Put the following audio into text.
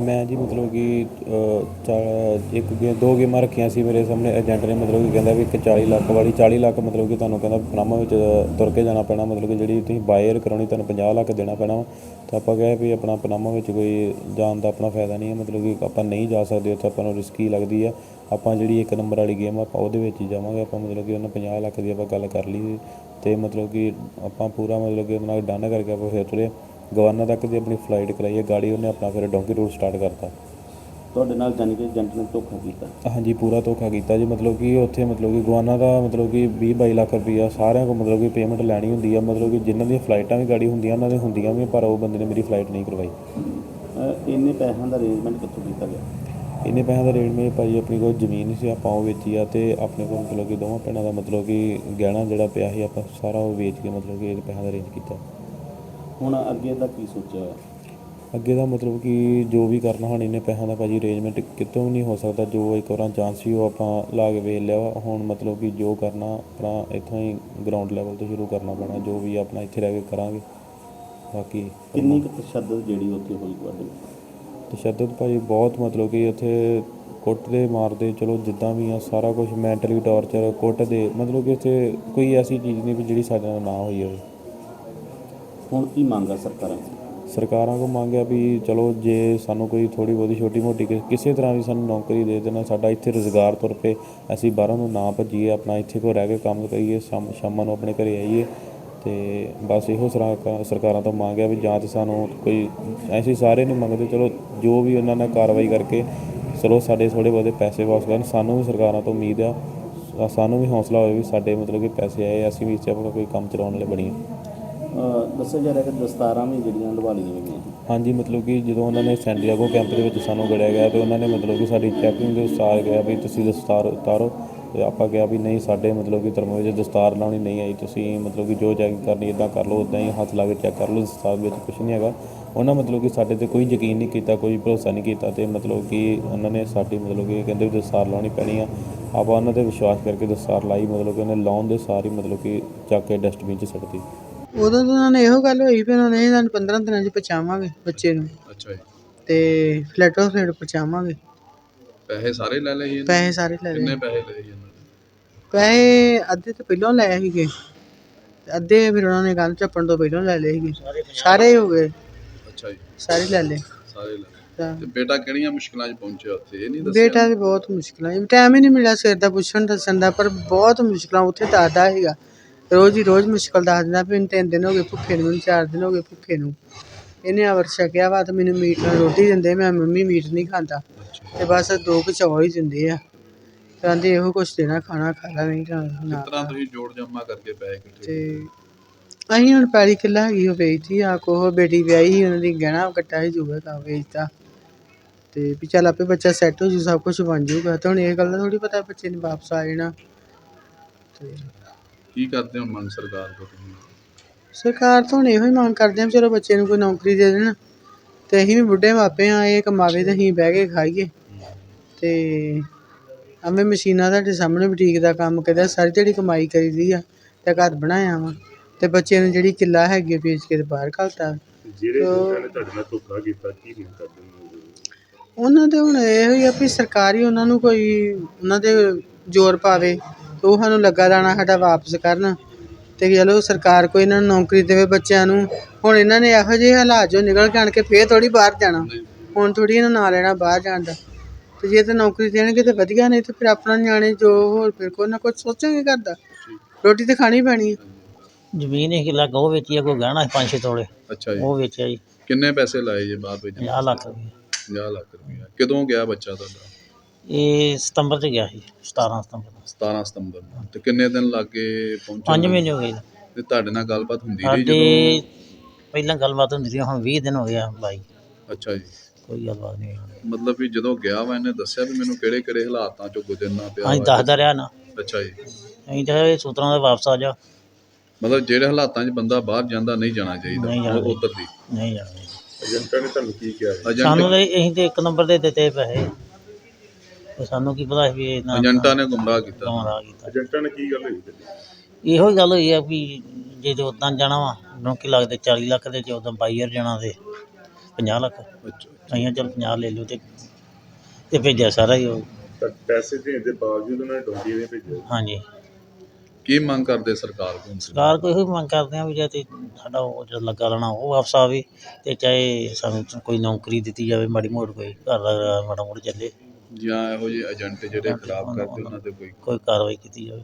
ਮੈਂ ਜੀ ਮਤਲਬ ਕਿ ਅ, ਚਾ- ਇੱਕ ਗੇ ਦੋ ਗੇਮਾਂ ਰੱਖੀਆਂ ਸੀ ਮੇਰੇ ਸਾਹਮਣੇ। ਏਜੰਟ ਨੇ ਮਤਲਬ ਕਿ ਕਹਿੰਦਾ ਵੀ ਇੱਕ 40 ਲੱਖ ਵਾਲੀ 40 ਲੱਖ ਮਤਲਬ ਕਿ ਤੁਹਾਨੂੰ ਕਹਿੰਦਾ ਪਨਾਮਾ ਵਿੱਚ ਤੁਰ ਕੇ ਜਾਣਾ ਪੈਣਾ। ਮਤਲਬ ਕਿ ਜਿਹੜੀ ਤੁਸੀਂ ਬਾਇਰ ਕਰਾਉਣੀ ਤੁਹਾਨੂੰ 50 ਲੱਖ ਦੇਣਾ ਪੈਣਾ ਵਾ। ਤਾਂ ਆਪਾਂ ਕਹੇ ਵੀ ਆਪਣਾ ਪਨਾਮਾ ਵਿੱਚ ਕੋਈ ਜਾਣ ਦਾ ਆਪਣਾ ਫਾਇਦਾ ਨਹੀਂ ਹੈ। ਮਤਲਬ ਕਿ ਆਪਾਂ ਨਹੀਂ ਜਾ ਸਕਦੇ ਉੱਥੇ ਆਪਾਂ ਨੂੰ ਰਿਸਕੀ ਲੱਗਦੀ ਆ ਆਪਾਂ ਜਿਹੜੀ ਇੱਕ ਨੰਬਰ ਵਾਲੀ ਗੇਮ ਆ ਆਪਾਂ ਉਹਦੇ ਵਿੱਚ ਹੀ ਜਾਵਾਂਗੇ। ਆਪਾਂ ਮਤਲਬ ਕਿ ਉਹਨਾਂ 50 ਲੱਖ ਦੀ ਆਪਾਂ ਗੱਲ ਕਰ ਲਈ ਤੇ ਮਤਲਬ ਕਿ ਆਪਾਂ ਪੂਰਾ ਮਤਲਬ ਕਿ ਉਹਨਾਂ ਡਨ ਕਰਕੇ ਆਪਾਂ ਫਿਰ ਤੁਰੇ। ਗਵਰਨਰ ਤੱਕ ਦੀ ਆਪਣੀ ਫਲਾਈਟ ਕਰਾਈ ਹੈ ਗਾੜੀ ਉਹਨੇ ਆਪਣਾ ਫਿਰ ਡੋਂਕੀ ਰੂਟ ਸਟਾਰਟ ਕਰਤਾ। ਤੁਹਾਡੇ ਨਾਲ ਜਾਣੀ ਕਿ ਏਜੰਟ ਨੇ ਧੋਖਾ ਕੀਤਾ? ਹਾਂਜੀ ਪੂਰਾ ਧੋਖਾ ਕੀਤਾ ਜੀ ਮਤਲਬ ਕਿ ਉੱਥੇ ਮਤਲਬ ਕਿ ਗਵਾਨਾ ਦਾ ਮਤਲਬ ਕਿ 20 22 ਲੱਖ ਰੁਪਈਆ ਸਾਰਿਆਂ ਕੋਲ ਮਤਲਬ ਕਿ ਪੇਮੈਂਟ ਲੈਣੀ ਹੁੰਦੀ ਆ ਮਤਲਬ ਕਿ ਜਿਨ੍ਹਾਂ ਦੀਆਂ ਫਲਾਈਟਾਂ ਵੀ ਗਾੜੀ ਹੁੰਦੀਆਂ ਉਹਨਾਂ ਦੇ ਹੁੰਦੀਆਂ ਵੀ ਪਰ ਉਹ ਬੰਦੇ ਨੇ ਮੇਰੀ ਫਲਾਈਟ ਨਹੀਂ ਕਰਵਾਈ। ਅਹ ਇੰਨੇ ਪੈਸਿਆਂ ਦਾ ਅਰੇਂਜਮੈਂਟ ਕਿੱਥੋਂ ਕੀਤਾ ਗਿਆ? ਇੰਨੇ ਪੈਸਿਆਂ ਦਾ ਰੇਟ ਮੇਰੇ ਭਾਜੀ ਆਪਣੀ ਕੋਲ ਜ਼ਮੀਨ ਸੀ ਆਪਾਂ ਉਹ ਵੇਚੀ ਆ ਤੇ ਆਪਣੇ ਕੋਲ ਮਤਲਬ ਕਿ ਦੋਵਾਂ ਭੈਣਾਂ ਦਾ ਮਤਲਬ ਕਿ ਗਹਿਣਾ ਜਿਹੜਾ ਪਿਆ ਸੀ ਆਪਾਂ ਸਾਰਾ ਉਹ ਵੇਚ ਕੇ ਮਤਲਬ ਕਿ ਇਹ ਪੈਸਿਆਂ ਦਾ ਅਰੇਂਜ ਕੀਤਾ। ਹੁਣ ਅੱਗੇ ਦਾ ਕੀ ਸੋਚਿਆ ਹੋਇਆ? ਅੱਗੇ ਦਾ ਮਤਲਬ ਕਿ ਜੋ ਵੀ ਕਰਨਾ ਹੁਣ ਇੰਨੇ ਪੈਸਿਆਂ ਦਾ ਭਾਜੀ ਅਰੇਂਜਮੈਂਟ ਕਿਤੋਂ ਵੀ ਨਹੀਂ ਹੋ ਸਕਦਾ ਜੋ ਇੱਕ ਵਾਰਾਂ ਚਾਂਸ ਸੀ ਉਹ ਆਪਾਂ ਲਾ ਕੇ ਵੇਖ ਲਿਆ ਹੁਣ ਮਤਲਬ ਕਿ ਜੋ ਕਰਨਾ ਆਪਣਾ ਇੱਥੋਂ ਹੀ ਗਰਾਊਂਡ ਲੈਵਲ ਤੋਂ ਸ਼ੁਰੂ ਕਰਨਾ ਪੈਣਾ ਜੋ ਵੀ ਆਪਣਾ ਇੱਥੇ ਰਹਿ ਕੇ ਕਰਾਂਗੇ। ਬਾਕੀ ਕਿੰਨੀ ਕੁ ਤਸ਼ੱਦਦ ਜਿਹੜੀ ਉੱਥੇ ਹੋਈ ਤੁਹਾਡੇ ਤਸ਼ੱਦਦ ਭਾਜੀ ਬਹੁਤ ਮਤਲਬ ਕਿ ਉੱਥੇ ਕੁੱਟਦੇ ਮਾਰਦੇ ਚਲੋ ਜਿੱਦਾਂ ਵੀ ਆ ਸਾਰਾ ਕੁਝ ਮੈਂਟਲੀ ਟੌਰਚਰ ਕੁੱਟਦੇ ਮਤਲਬ ਕਿ ਉੱਥੇ ਕੋਈ ਐਸੀ ਚੀਜ਼ ਨਹੀਂ ਵੀ ਜਿਹੜੀ ਸਾਡੇ ਨਾਲ ਨਾ ਹੋਈ ਹੋਵੇ। ਹੁਣ ਕੀ ਮੰਗ ਆ ਸਰਕਾਰਾਂ ਤੋਂ? ਸਰਕਾਰਾਂ ਕੋ ਮੰਗਿਆ ਵੀ ਚਲੋ ਜੇ ਸਾਨੂੰ ਕੋਈ ਥੋੜੀ ਬਹੁਤੀ ਛੋਟੀ ਮੋਟੀ ਕਿ- ਕਿਸੇ ਤਰ੍ਹਾਂ ਦੀ ਸਾਨੂੰ ਨੌਕਰੀ ਦੇ ਦੇਣਾ, ਸਾਡਾ ਇੱਥੇ ਰੁਜ਼ਗਾਰ ਤੁਰ ਪਏ, ਅਸੀਂ ਬਾਹਰੋਂ ਨੂੰ ਨਾ ਭੱਜੀਏ, ਆਪਣਾ ਇੱਥੇ ਕੋ ਰਹਿ ਕੇ ਕੰਮ ਕਰੀਏ, ਸ਼ਾਮ, ਸ਼ਾਮਾਂ ਨੂੰ ਆਪਣੇ ਘਰੇ ਆਈਏ, ਤੇ ਬਸ ਇਹੋ ਸਰਾ- ਸਰਕਾਰਾਂ ਤੋਂ ਮੰਗਿਆ ਵੀ ਜਾਂ ਤਾਂ ਸਾਨੂੰ ਕੋਈ ਐਸੀ ਸਾਰੇ ਨਹੀਂ ਮੰਗਦੇ, ਚਲੋ ਜੋ ਵੀ ਉਹਨਾਂ ਨਾਲ ਕਾਰਵਾਈ ਕਰਕੇ, ਚਲੋ ਸਾਡੇ ਥੋੜੇ ਬਹੁਤੇ ਪੈਸੇ ਵਾਪਸ ਕਰਨ, ਸਾਨੂੰ ਵੀ ਸਰਕਾਰਾਂ ਤੋਂ ਉਮੀਦ ਆ, ਸਾਨੂੰ ਵੀ ਹੌਸਲਾ ਹੋਵੇ ਵੀ ਸਾਡੇ ਮਤਲਬ ਕਿ ਪੈਸੇ ਆਏ, ਅਸੀਂ ਵੀ ਇੱਥੇ ਆਪਣਾ ਕੋਈ ਕੰਮ ਚਲਾਉਣ ਲਈ ਬਣੀਏ ਦੱਸਿਆ ਜਾ ਰਿਹਾ ਕਿ ਦਸਤਾਰਾਂ ਵੀ ਜਿਹੜੀਆਂ ਲਵਾਲੀਆਂ ਗਈਆਂ ਹਾਂਜੀ, ਮਤਲਬ ਕਿ ਜਦੋਂ ਉਹਨਾਂ ਨੇ ਸੈਂਟੀਆਗੋ ਕੈਂਪ ਦੇ ਵਿੱਚ ਸਾਨੂੰ ਗੜਿਆ ਗਿਆ ਤੇ ਉਹਨਾਂ ਨੇ ਮਤਲਬ ਕਿ ਸਾਡੀ ਚੈਕਿੰਗ ਦੇ ਉਸਾਰ ਗਿਆ ਵੀ ਤੁਸੀਂ ਦਸਤਾਰ ਉਤਾਰੋ ਤੇ ਆਪਾਂ ਕਿਹਾ ਵੀ ਨਹੀਂ, ਸਾਡੇ ਮਤਲਬ ਕਿ ਧਰਮ ਵਿੱਚ ਦਸਤਾਰ ਲਾਉਣੀ ਨਹੀਂ ਆਈ, ਤੁਸੀਂ ਮਤਲਬ ਕਿ ਜੋ ਚੈਕਿੰਗ ਕਰਨੀ ਇਦਾਂ ਕਰ ਲਓ ਉਦਾਂ ਹੀ ਹੱਥ ਲਾ ਕੇ ਚੈੱਕ ਕਰ ਲਓ, ਦਸਤਾਰ ਵਿੱਚ ਕੁਝ ਨਹੀਂ ਹੈਗਾ। ਉਹਨਾਂ ਮਤਲਬ ਕਿ ਸਾਡੇ ਤੇ ਕੋਈ ਯਕੀਨ ਨਹੀਂ ਕੀਤਾ, ਕੋਈ ਭਰੋਸਾ ਨਹੀਂ ਕੀਤਾ ਤੇ ਮਤਲਬ ਕਿ ਉਹਨਾਂ ਨੇ ਸਾਡੀ ਮਤਲਬ ਕਿ ਕਹਿੰਦੇ ਵੀ ਦਸਤਾਰ ਲਾਉਣੀ ਪੈਣੀ ਆ। ਆਪਾਂ ਉਹਨਾਂ ਤੇ ਵਿਸ਼ਵਾਸ ਕਰਕੇ ਦਸਤਾਰ ਲਾਈ, ਮਤਲਬ ਕਿ ਉਹਨੇ ਲਾਉਣ ਦੇ ਸਾਰ ਹੀ ਮਤਲਬ ਕਿ ਚੱਕ ਕੇ ਡਸਟਬਿਨ 'ਚ ਸੁੱਟਤੀ ਉਦੋਂ ਤਾਂ ਉਹਨਾਂ ਨੇ ਇਹੋ ਗੱਲ ਹੋਈ ਵੀ ਉਹਨਾਂ ਨੇ ਸਾਨੂੰ 15 ਦਿਨਾਂ 'ਚ ਪਹੁੰਚਾਵਾਂਗੇ ਬੱਚੇ ਨੂੰ। ਅੱਛਾ ਜੀ। ਤੇ ਫਲੈਟੋ ਫਲੈਟ ਪਹੁੰਚਾਵਾਂਗੇ। ਪੈਸੇ ਸਾਰੇ ਲੈ ਲਏ ਜੀ ਇਹਨਾਂ ਨੇ? ਪੈਸੇ ਸਾਰੇ ਲੈ ਕਿੰਨੇ ਲਏ ਪੈਸੇ ਲਏ ਜੀ ਇਹਨਾਂ ਨੇ? ਪੈਸੇ ਅੱਧੇ ਤਾਂ ਪਹਿਲਾਂ ਲਏ ਸੀਗੇ। ਤੇ ਅੱਧੇ ਫਿਰ ਉਹਨਾਂ ਨੇ ਗੱਲ ਚੱਪਣ ਤੋਂ ਪਹਿਲਾਂ ਲੈ ਲਏ ਸੀਗੇ। ਸਾਰੇ ਹੀ ਹੋ ਗਏ। ਅੱਛਾ ਜੀ। ਸਾਰੇ ਲੈ ਲਏ। ਸਾਰੇ ਲੈ ਲਏ। ਤਾਂ ਤੇ ਬੇਟਾ ਕਿਹੜੀਆਂ ਮੁਸ਼ਕਲਾਂ 'ਚ ਪਹੁੰਚਿਆ ਉੱਥੇ? ਇਹ ਨਹੀਂ ਦੱਸਿਆ? ਬੇਟਾ ਤੇ ਬਹੁਤ ਮੁਸ਼ਕਲਾਂ। ਟਾਈਮ ਹੀ ਨਹੀਂ ਮਿਲਿਆ ਸਿਰ ਦਾ ਪੁੱਛਣ ਦੱਸਣ ਦਾ ਪਰ ਬਹੁਤ ਮੁਸ਼ਕਲਾਂ। ਉੱਥੇ ਦੱਸਦਾ ਸੀਗਾ। ਰੋਜ਼ ਹੀ ਰੋਜ਼ ਮੁਸ਼ਕਲ ਦੱਸ ਦਿੰਦਾ ਵੀ ਮੈਨੂੰ ਤਿੰਨ ਦਿਨ ਹੋ ਗਏ ਭੁੱਖੇ ਨੂੰ ਮੈਨੂੰ ਚਾਰ ਦਿਨ ਹੋ ਗਏ ਭੁੱਖੇ ਨੂੰ। ਇਹਨੇ ਅਵਰ ਛਕਿਆ ਵਾ ਤੇ ਮੈਨੂੰ ਮੀਟ ਨਾਲ ਰੋਟੀ ਦਿੰਦੇ ਮੈਂ ਮੰਮੀ ਮੀਟ ਨਹੀਂ ਖਾਂਦਾ। ਤੇ ਬਸ ਦੋ ਕੁ ਚੌਲ ਹੀ ਦਿੰਦੇ ਆ। ਕਹਿੰਦੇ ਇਹੋ ਕੁਛ ਦੇਣਾ ਖਾਣਾ ਖਾ ਲਾ ਨਹੀਂ ਤਾਂ ਨਾ ਤੁਸੀਂ ਜੋੜ ਜਮਾ ਕਰਕੇ ਪੈਸੇ ਇਕੱਠੇ ਤੇ ਅਸੀਂ ਹੁਣ ਪੈਲੀ ਕਿੱਲਾ ਹੈਗੀ ਉਹ ਵੇਚਤੀ ਆ ਕੋਹ ਬੇਟੀ ਵਿਆਹੀ ਸੀ, ਉਹਨਾਂ ਦੀ ਗਹਿਣਾ ਕੱਟਾ ਸੀ ਜੂਗਾ ਤਾਂ ਵੇਚਤਾ। ਤੇ ਵੀ ਚੱਲ ਆਪੇ ਬੱਚਾ ਸੈੱਟ ਹੋ ਜੂ ਸਭ ਕੁਝ ਬਣ ਜਾਊਗਾ ਤੇ ਹੁਣ ਇਹ ਗੱਲ ਦਾ ਥੋੜੀ ਪਤਾ ਬੱਚੇ ਨੇ ਵਾਪਸ ਆ ਜਾਣਾ। ਤੇ ਕੀ ਕਰਦੇ ਹੋ ਮੰਗ ਸਰਕਾਰ ਕੋਲ ਤੁਸੀਂ? ਸਰਕਾਰ ਤੋਂ ਹੁਣ ਇਹੋ ਹੀ ਮੰਗ ਕਰਦੇ ਆ ਵੀ ਚਲੋ ਬੱਚੇ ਨੂੰ ਕੋਈ ਨੌਕਰੀ ਦੇ ਦੇਣ ਤੇ ਅਸੀਂ ਵੀ ਬੁੱਢੇ ਮਾਪੇ ਆ ਇਹ ਕਮਾਵੇ ਤੇ ਅਸੀਂ ਬਹਿ ਕੇ ਖਾਈਏ। ਤੇ ਐਵੇਂ ਮਸ਼ੀਨਾਂ ਤੁਹਾਡੇ ਸਾਹਮਣੇ ਬੁਟੀਕ ਦਾ ਕੰਮ ਕਰਦਾ ਸਾਰੀ ਜਿਹੜੀ ਕਮਾਈ ਕਰੀਦੀ ਆ ਤੇ ਘਰ ਬਣਾਇਆ ਵਾ। ਤੇ ਬੱਚੇ ਨੂੰ ਜਿਹੜੀ ਕਿੱਲਾ ਹੈਗੀ ਆ ਵੇਚ ਕੇ ਤੇ ਬਾਹਰ ਘਲਤਾ। ਜਿਹੜੇ ਲੋਕਾਂ ਨੇ ਤੁਹਾਡੇ ਨਾਲ ਧੋਖਾ ਕੀਤਾ ਕੀ ਨਹੀਂ ਕਰਦੇ ਨੇ ਉਹਨਾਂ ਦੇ ਹੁਣ ਇਹੋ ਹੀ ਆ ਵੀ ਸਰਕਾਰ ਹੀ ਉਹਨਾਂ ਨੂੰ ਕੋਈ ਉਹਨਾਂ ਦੇ ਜ਼ੋਰ ਪਾਵੇ। ਤੇ ਉਹ ਸਾਨੂੰ ਲੱਗਾ ਦਾਣਾ ਸਾਡਾ ਵਾਪਸ ਕਰਨ। ਤੇ ਚਲੋ ਸਰਕਾਰ ਕੋਈ ਇਹਨਾਂ ਨੂੰ ਨੌਕਰੀ ਦੇਵੇ ਬੱਚਿਆਂ ਨੂੰ। ਹੁਣ ਇਹਨਾਂ ਨੇ ਇਹੋ ਜਿਹੇ ਹਾਲਾਤ ਚੋਂ ਨਿਕਲ ਕੇ ਆਣ ਕੇ ਫੇਰ ਥੋੜੀ ਬਾਹਰ ਜਾਣਾ। ਹੁਣ ਥੋੜੀ ਇਹਨਾਂ ਨਾਂ ਲੈਣਾ ਬਾਹਰ ਜਾਣ ਦਾ। ਤੇ ਜੇ ਤੇ ਨੌਕਰੀ ਦੇਣਗੇ ਤੇ ਵਧੀਆ ਨਹੀਂ ਤੇ ਫਿਰ ਆਪਣਾ ਨਿਆਣੇ ਜੋ ਹੋਰ ਫਿਰ ਕੋਈ ਨਾ ਕੁਝ ਸੋਚਾਂਗੇ ਕਰਦਾ ਰੋਟੀ ਤੇ ਖਾਣੀ ਪੈਣੀ ਹੈ ਜ਼ਮੀਨ ਇੱਕ ਲੱਖ ਉਹ ਵੇਚੀ ਆ ਕੋਈ ਗਹਿਣਾ ਸੀ ਪੰਜ ਛੇ ਤੋਲੇ। ਅੱਛਾ ਜੀ। ਉਹ ਵੇਚਿਆ ਜੀ। ਕਿੰਨੇ ਪੈਸੇ ਲਾਏ ਜੀ ਬਾਹਰ ਭੇਜਣ 50 ਲੱਖ ਰੁਪਏ। 50 ਲੱਖ ਰੁਪਇਆ ਕਦੋਂ ਗਿਆ ਬੱਚਾ ਤੁਹਾਡਾ? ਇਹ ਸਤੰਬਰ 'ਚ ਗਿਆ ਸੀ 17 ਸਤੰਬਰ ਨੂੰ। 17 ਸਤੰਬਰ ਨੂੰ। ਤੇ ਕਿੰਨੇ ਦਿਨ ਲੱਗੇ ਪਹੁੰਚਣ ਪੰਜ ਨੂੰ? ਮਹੀਨੇ ਹੋ ਗਏ। ਤੇ ਤੁਹਾਡੇ ਨਾਲ ਗੱਲਬਾਤ ਹੁੰਦੀ ਰਹੀ ਸਾਡੇ ਜਦੋਂ? ਪਹਿਲਾਂ ਗੱਲਬਾਤ ਹੁੰਦੀ ਸੀ ਹੁਣ 20 ਦਿਨ ਹੋ ਗਿਆ ਬਾਈ। ਅੱਛਾ ਜੀ। ਕੋਈ ਗੱਲਬਾਤ ਨਹੀਂ ਹੋਈ। ਮਤਲਬ ਵੀ ਜਦੋਂ ਗਿਆ ਵਾ ਇਹਨੇ ਦੱਸਿਆ ਵੀ ਮੈਨੂੰ ਕਿਹੜੇ ਕਿਹੜੇ ਹਾਲਾਤਾਂ ਚੋਂ ਗੁਜ਼ਰਨਾ ਪਿਆ ਅਸੀਂ ਵਾ। ਦੱਸਦਾ ਰਿਹਾ ਨਾ। ਅੱਛਾ ਜੀ। ਅਸੀਂ ਤਾਂ ਇਹ ਸੂਤਰਾਂ ਦੇ ਵਾਪਸ ਆ ਜਾ। ਮਤਲਬ ਜਿਹੜੇ ਹਾਲਾਤਾਂ 'ਚ ਬੰਦਾ ਬਾਹਰ ਜਾਂਦਾ ਨਹੀਂ ਜਾਣਾ ਨਹੀਂ ਚਾਹੀਦਾ ਜਾਣਾ ਉਹ ਉੱਧਰ ਦੀ। ਨਹੀਂ ਜਾਣਾ ਏਜੰਟਾਂ ਨੇ ਤੁਹਾਨੂੰ ਕੀ ਕਿਹਾ ਸਾਨੂੰ ਤਾਂ ਅਸੀਂ ਤੇ ਇੱਕ ਨੰਬਰ ਦੇ ਦਿੱਤੇ ਪੈਸੇ। ਤੇ ਸਾਨੂੰ ਕੀ ਪਤਾ ਸੀ ਵੀ ਇਹਨਾਂ ਏਜੰਟਾਂ ਨੇ ਗੁੰਮਰਾਹ ਕੀਤਾ। ਗੁੰਮਰਾਹ ਕੀਤਾ। ਏਜੰਟਾਂ ਨੇ ਕੀ ਗੱਲ ਹੋਈ? ਇਹੋ ਹੀ ਗੱਲ ਹੋਈ ਆ ਵੀ ਜੇ ਤੇ ਉਦਾਂ ਜਾਣਾ ਵਾ ਨੌਕਰੀ ਲੱਗਦੇ 40 ਲੱਖ ਦੇ ਚ ਉਦਾਂ 22000 ਜਾਣਾ ਤੇ 50 ਲੱਖ। ਅੱਛਾ ਅਸੀਂ ਚਲ 50 ਲੈ ਲਿਓ ਤੇ ਤੇ ਭੇਜਿਆ ਸਾਰਾ ਹੀ ਉਹ। ਤਾਂ ਪੈਸੇ ਦੇਣ ਦੇ ਬਾਵਜੂਦ ਉਹਨਾਂ ਨੇ ਡੋਂਗੀ ਨੇ ਭੇਜਿਆ। ਹਾਂਜੀ। ਕੀ ਮੰਗ ਕਰਦੇ ਸਰਕਾਰ ਕੋਲ ਸਰਕਾਰ ਕੋਈ ਇਹੋ ਮੰਗ ਕਰਦੇ ਆ ਵੀ ਜੇ ਤੇ ਸਾਡਾ ਉਹ ਜਿਹੜਾ ਲੱਗਾ ਰਹਿਣਾ ਉਹ ਵਾਪਸ ਆਵੇ ਤੇ ਚਾਹੇ ਸਾਨੂੰ ਕੋਈ ਨੌਕਰੀ ਦਿੱਤੀ ਜਾਵੇ ਮਾੜੀ ਮੋੜ ਕੋਈ ਘਰ ਦਾ ਮਾੜਾ ਮੋੜ ਚੱਲੇ। ਜਾਂ ਇਹੋ ਜਿਹੇ ਏਜੰਟ ਜਿਹੜੇ ਖਰਾਬ ਕਰਦੇ ਉਹਨਾਂ ਤੇ ਕੋਈ ਕੋਈ ਕਾਰਵਾਈ ਕੀਤੀ ਜਾਵੇ।